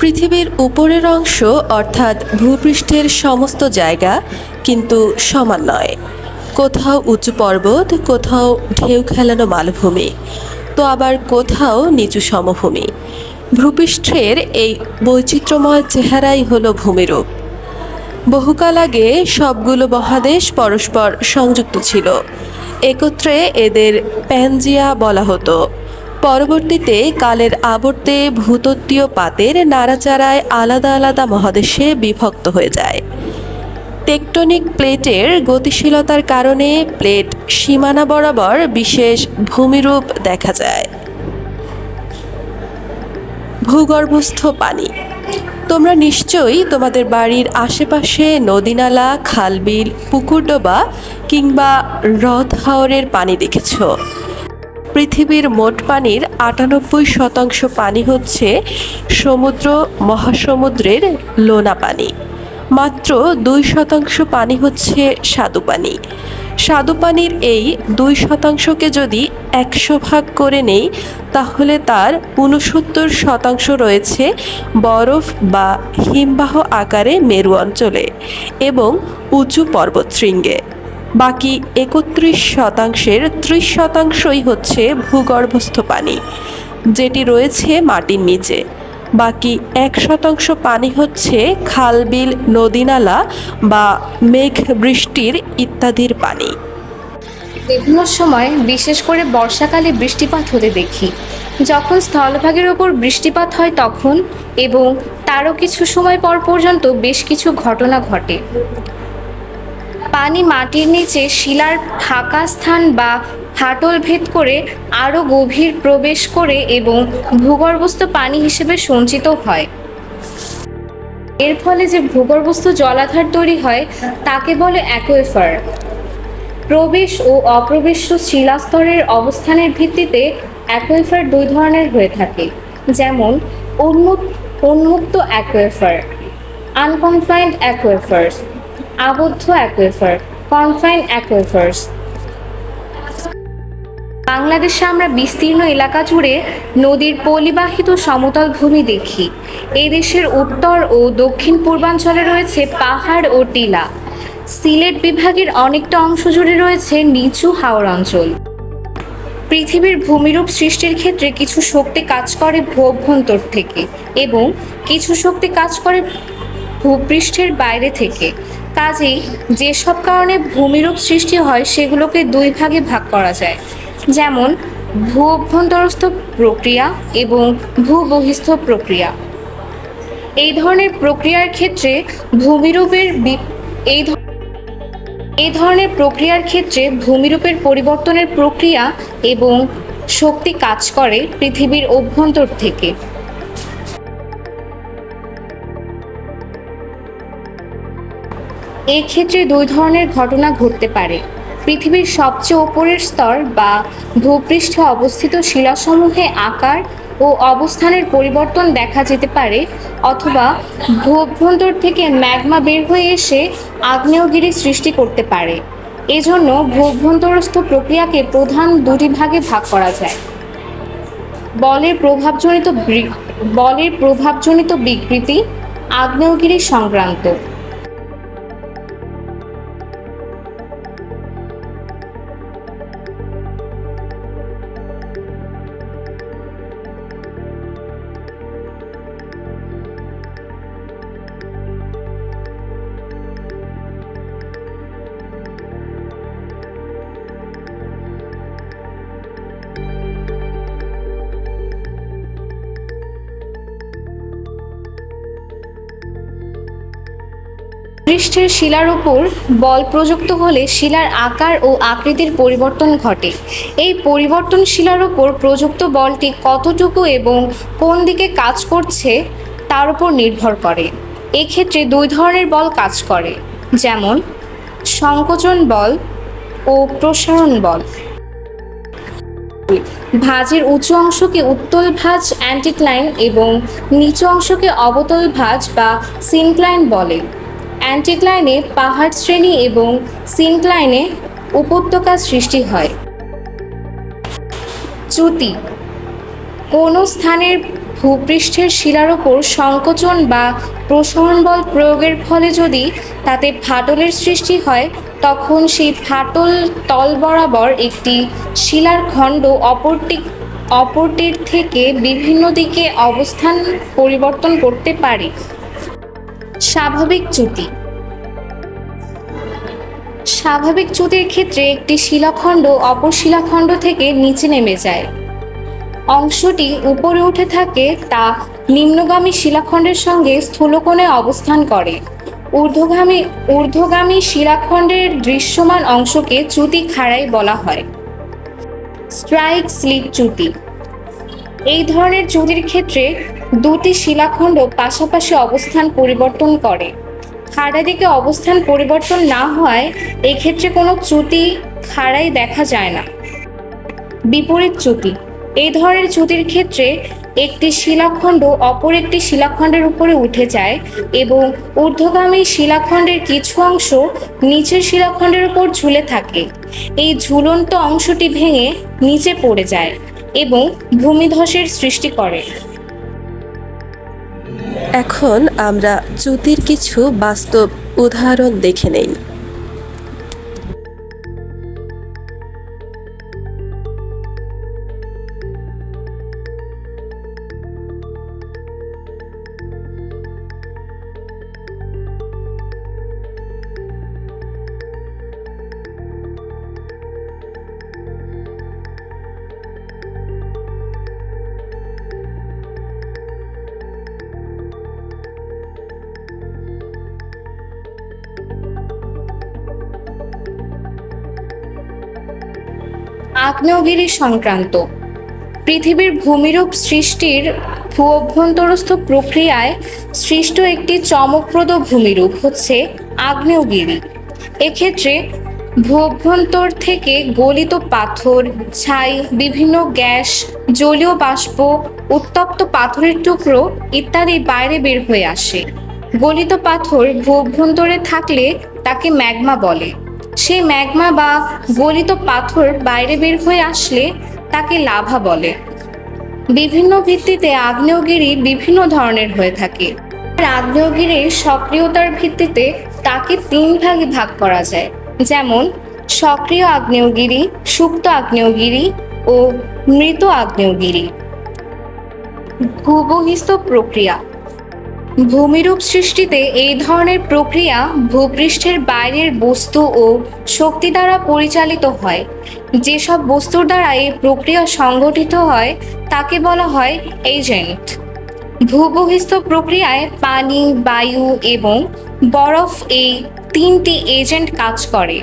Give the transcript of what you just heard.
পৃথিবীর উপরের অংশ অর্থাৎ ভূপৃষ্ঠের সমস্ত জায়গা কিন্তু সমান নয়। কোথাও উঁচু পর্বত, কোথাও ঢেউ খেলানো মালভূমি, তো আবার কোথাও নিচু সমভূমি। ভূপৃষ্ঠের এই বৈচিত্র্যময় চেহারাই হলো ভূমিরূপ। বহুকাল আগে সবগুলো মহাদেশ পরস্পর সংযুক্ত ছিল। একত্রে এদের প্যানজিয়া বলা হতো। পরবর্তীতে কালের আবর্তে ভূতত্ত্বীয় পাতের নাড়াচাড়ায় আলাদা আলাদা মহাদেশে বিভক্ত হয়ে যায়। টেকটনিক প্লেটের গতিশীলতার কারণে প্লেট সীমানা বরাবর বিশেষ ভূমিরূপ দেখা যায়। ভূগর্ভস্থ পানি। তোমরা নিশ্চয়ই তোমাদের বাড়ির আশেপাশে নদীনালা, খালবিল, পুকুরডোবা কিংবা হ্রদ হাওরের পানি দেখেছ। পৃথিবীর মোট পানির আটানব্বই শতাংশ পানি হচ্ছে সমুদ্র মহাসমুদ্রের লোনা পানি। মাত্র দুই শতাংশ পানি হচ্ছে স্বাদু পানি। স্বাদু পানির এই দুই শতাংশকে যদি একশো ভাগ করে নেই, তাহলে তার উনসত্তর শতাংশ রয়েছে বরফ বা হিমবাহ আকারে মেরু অঞ্চলে এবং উঁচু পর্বতশৃঙ্গে। বাকি একত্রিশ শতাংশের ত্রিশ শতাংশই হচ্ছে ভূগর্ভস্থ পানি, যেটি রয়েছে মাটির নিচে। বাকি এক শতাংশ পানি হচ্ছে খালবিল নদীনালা বা মেঘ বৃষ্টির ইত্যাদির পানি। বিভিন্ন সময় বিশেষ করে বর্ষাকালে বৃষ্টিপাত হতে দেখি। যখন স্থলভাগের ওপর বৃষ্টিপাত হয় তখন এবং তারও কিছু সময় পর পর্যন্ত বেশ কিছু ঘটনা ঘটে। পানি মাটির নিচে শিলার ফাঁকা স্থান বা ফাটল ভেদ করে আরও গভীর প্রবেশ করে এবং ভূগর্ভস্থ পানি হিসেবে সঞ্চিত হয়। এর ফলে যে ভূগর্ভস্থ জলাধার তৈরি হয়, তাকে বলে অ্যাকোয়েফার প্রবেশ ও অপ্রবেশ্য শিলাস্তরের অবস্থানের ভিত্তিতে অ্যাকোয়েফার দুই ধরনের হয়ে থাকে, যেমন উন্মুক্ত উন্মুক্ত অ্যাকোয়েফার আনকনফাইন্ড অ্যাকোয়েফার্স আবদ্ধ অ্যাকোয়েফার, কনফাইন অ্যাকোয়েফার্স। বাংলাদেশে আমরা বিস্তীর্ণ এলাকা জুড়ে নদীর পলিবাহিত সমতল ভূমি দেখি। দেশের উত্তর ও দক্ষিণ পূর্বাঞ্চলে রয়েছে পাহাড় ও টিলা। সিলেট বিভাগের অনেকটা অংশ জুড়ে রয়েছে নিচু হাওর অঞ্চল। পৃথিবীর ভূমিরূপ সৃষ্টির ক্ষেত্রে কিছু শক্তি কাজ করে ভূ অভ্যন্তর থেকে এবং কিছু শক্তি কাজ করে ভূপৃষ্ঠের বাইরে থেকে। কাজেই যেসব কারণে ভূমিরূপ সৃষ্টি হয়, সেগুলোকে দুই ভাগে ভাগ করা যায়। যেমন ভূ অভ্যন্তরস্থ প্রক্রিয়া এবং ভূবহিস্থ প্রক্রিয়া। এই ধরনের প্রক্রিয়ার ক্ষেত্রে ভূমিরূপের এই এই ধরনের প্রক্রিয়ার ক্ষেত্রে ভূমিরূপের পরিবর্তনের প্রক্রিয়া এবং শক্তি কাজ করে পৃথিবীর অভ্যন্তর থেকে। এই ক্ষেত্রে দুই ধরনের ঘটনা ঘটতে পারে। পৃথিবীর সবচেয়ে ওপরের স্তর বা ভূপৃষ্ঠে অবস্থিত শিলাসমূহে আকার ও অবস্থানের পরিবর্তন দেখা যেতে পারে, অথবা ভূভ্যন্তর থেকে ম্যাগমা বের হয়ে এসে আগ্নেয়গিরি সৃষ্টি করতে পারে। এজন্য ভূ অভ্যন্তরস্থ প্রক্রিয়াকে প্রধান দুটি ভাগে ভাগ করা যায়। বলের প্রভাবজনিত বলের প্রভাবজনিত বিকৃতি, আগ্নেয়গিরি সংক্রান্ত। পৃষ্ঠের শিলার উপর বল প্রযুক্ত হলে শিলার আকার ও আকৃতির পরিবর্তন ঘটে। এই পরিবর্তন শিলার উপর প্রযুক্ত বলটি কতটুকু এবং কোন দিকে কাজ করছে তার উপর নির্ভর করে। এক্ষেত্রে দুই ধরনের বল কাজ করে, যেমন সংকোচন বল ও প্রসারণ বল। ভাঁজের উঁচু অংশকে উত্তল ভাঁজ, অ্যান্টিক্লাইন এবং নিচু অংশকে অবতল ভাঁজ বা সিনক্লাইন বলে। অ্যান্টিক্লাইনে পাহাড় শ্রেণি এবং সিনক্লাইনে উপত্যকা সৃষ্টি হয়। চ্যুতি কোনো স্থানের ভূপৃষ্ঠের শিলার ওপর সংকোচন বা প্রসারণ বল প্রয়োগের ফলে যদি তাতে ফাটলের সৃষ্টি হয়, তখন সেই ফাটল তল বরাবর একটি শিলার খণ্ড অপরটি অপরটির থেকে বিভিন্ন দিকে অবস্থান পরিবর্তন করতে পারে। স্বাভাবিক চ্যুতি। স্বাভাবিক চ্যুতির ক্ষেত্রে একটি শিলাখণ্ড অপর শিলাখণ্ড থেকে নিচে নেমে যায়। অংশটি উপরে উঠে থাকে তা নিম্নগামী শিলাখণ্ডের সঙ্গে স্থূলকোণে অবস্থান করে। ঊর্ধ্বগামী ঊর্ধ্বগামী শিলাখণ্ডের দৃশ্যমান অংশকে চ্যুতি খাড়াই বলা হয়। স্ট্রাইক স্লিপ চ্যুতি। এই ধরনের চ্যুতির ক্ষেত্রে দুটি শিলাখণ্ড পাশাপাশি অবস্থান পরিবর্তন করে। খাড়া দিকে অবস্থান পরিবর্তন না হওয়ায় এক্ষেত্রে কোনো চ্যুতি খাড়াই দেখা যায় না। বিপরীত চ্যুতি এই ধরনের চ্যুতির ক্ষেত্রে একটি শিলাখণ্ড অপর একটি শিলাখণ্ডের উপরে উঠে যায় এবং ঊর্ধ্বগামী শিলাখণ্ডের কিছু অংশ নিচের শিলাখণ্ডের উপর ঝুলে থাকে। এই ঝুলন্ত অংশটি ভেঙে নিচে পড়ে যায়। এবং ভূমিধসের সৃষ্টি করে। এখন আমরা চ্যুতির কিছু বাস্তব উদাহরণ দেখে নেই। আগ্নেয়গিরি সংক্রান্ত। পৃথিবীর ভূমিরূপ সৃষ্টির ভূ অভ্যন্তরস্থ প্রক্রিয়ায় সৃষ্ট একটি চমকপ্রদ ভূমিরূপ হচ্ছে আগ্নেয়গিরি। এক্ষেত্রে ভূ অভ্যন্তর থেকে গলিত পাথর, ছাই, বিভিন্ন গ্যাস, জলীয় বাষ্প, উত্তপ্ত পাথরের টুকরো ইত্যাদি বাইরে বের হয়ে আসে। গলিত পাথর ভূ অভ্যন্তরে থাকলে তাকে ম্যাগমা বলে। সেই ম্যাগমা বা গলিত পাথর বাইরে বের হয়ে আসলে তাকে লাভা বলে। বিভিন্ন ভিত্তিতে আগ্নেয়গিরি বিভিন্ন ধরনের হয়ে থাকে। আগ্নেয়গিরির সক্রিয়তার ভিত্তিতে তাকে তিন ভাগে ভাগ করা যায়। যেমন, সক্রিয় আগ্নেয়গিরি, সুপ্ত আগ্নেয়গিরি ও মৃত আগ্নেয়গিরি। ভূবহিস্থ প্রক্রিয়া। ভূমিরূপ সৃষ্টিতে এই ধরনের প্রক্রিয়া ভূপৃষ্ঠের বাইরের বস্তু ও শক্তি দ্বারা পরিচালিত হয়। যেসব বস্তুর দ্বারা এই প্রক্রিয়া সংগঠিত হয়, তাকে বলা হয় এজেন্ট। ভূবহিস্থ প্রক্রিয়ায় পানি, বায়ু এবং বরফ এই তিনটি এজেন্ট কাজ করে।